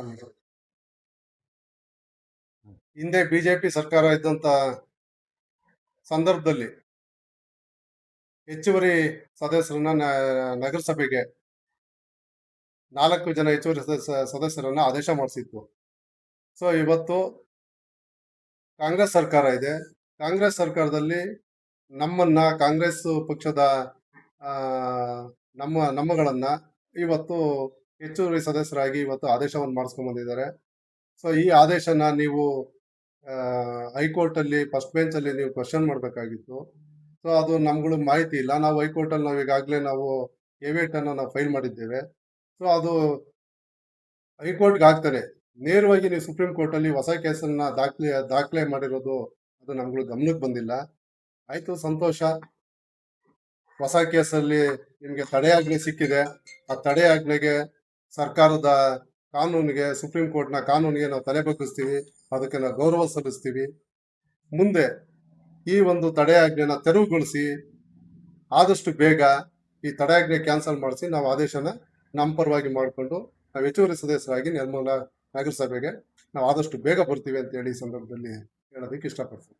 ಅನ್ನೋದು. ಹಿಂದೆ ಬಿಜೆಪಿ ಸರ್ಕಾರ ಇದ್ದಂತ ಸಂದರ್ಭದಲ್ಲಿ ಹೆಚ್ಚುವರಿ ಸದಸ್ಯರನ್ನ ನಗರಸಭೆಗೆ ನಾಲ್ಕು ಜನ ಹೆಚ್ಚುವರಿ ಸದಸ್ಯ ಸದಸ್ಯರನ್ನ ಆದೇಶ ಮಾಡಿಸಿತ್ತು. ಸೊ ಇವತ್ತು ಕಾಂಗ್ರೆಸ್ ಸರ್ಕಾರ ಇದೆ. ಕಾಂಗ್ರೆಸ್ ಸರ್ಕಾರದಲ್ಲಿ ನಮ್ಮನ್ನ ಕಾಂಗ್ರೆಸ್ ಪಕ್ಷದ ನಮ್ಮ ನಮ್ಮಗಳನ್ನ ಇವತ್ತು ಹೆಚ್ಚುವರಿ ಸದಸ್ಯರಾಗಿ ಇವತ್ತು ಆದೇಶವನ್ನು ಮಾಡಿಸ್ಕೊಂಡ್ ಬಂದಿದ್ದಾರೆ. ಸೊ ಈ ಆದೇಶನ ನೀವು ಹೈಕೋರ್ಟ್ ಅಲ್ಲಿ ಫಸ್ಟ್ ಬೆಂಚ್ ಅಲ್ಲಿ ನೀವು ಕ್ವಶನ್ ಮಾಡಬೇಕಾಗಿತ್ತು. ಸೊ ಅದು ನಮ್ಗಳು ಮಾಹಿತಿ ಇಲ್ಲ. ನಾವು ಹೈಕೋರ್ಟ್ ಅಲ್ಲಿ ನಾವು ಈಗಾಗಲೇ ನಾವು ಎವೇಟ್ ಅನ್ನು ನಾವು ಫೈಲ್ ಮಾಡಿದ್ದೇವೆ. ಸೊ ಅದು ಹೈಕೋರ್ಟ್ಗೆ ಆಗ್ತಾರೆ ನೇರವಾಗಿ ನೀವು ಸುಪ್ರೀಂ ಕೋರ್ಟ್ ಅಲ್ಲಿ ಹೊಸ ಕೇಸನ್ನು ದಾಖಲೆ ದಾಖಲೆ ಮಾಡಿರೋದು ಅದು ನಮ್ಗಳು ಗಮನಕ್ಕೆ ಬಂದಿಲ್ಲ. ಆಯಿತು, ಸಂತೋಷ. ಹೊಸ ಕೇಸಲ್ಲಿ ನಿಮಗೆ ತಡೆಯಾಜ್ಞೆ ಸಿಕ್ಕಿದೆ. ಆ ತಡೆಯಾಜ್ಞೆಗೆ ಸರ್ಕಾರದ ಕಾನೂನಿಗೆ ಸುಪ್ರೀಂ ಕೋರ್ಟ್ನ ಕಾನೂನಿಗೆ ನಾವು ತಲೆ ಬಗ್ಗಿಸ್ತೀವಿ, ಅದಕ್ಕೆ ನಾವು ಗೌರವ ಸಲ್ಲಿಸ್ತೀವಿ. ಮುಂದೆ ಈ ಒಂದು ತಡೆಯಾಜ್ಞೆನ ತೆರವುಗೊಳಿಸಿ, ಆದಷ್ಟು ಬೇಗ ಈ ತಡೆಯಾಜ್ಞೆ ಕ್ಯಾನ್ಸಲ್ ಮಾಡಿಸಿ ನಾವು ಆದೇಶನ ನಮ್ಮ ಪರವಾಗಿ ಮಾಡಿಕೊಂಡು ನಾವು ಹೆಚ್ಚುವರಿ ಸದಸ್ಯರಾಗಿ ನಿರ್ಮೂಲ ನಗರಸಭೆಗೆ ನಾವು ಆದಷ್ಟು ಬೇಗ ಬರ್ತೀವಿ ಅಂತ ಹೇಳಿ ಈ ಸಂದರ್ಭದಲ್ಲಿ ಹೇಳೋದಕ್ಕೆ ಇಷ್ಟಪಡ್ತೀನಿ.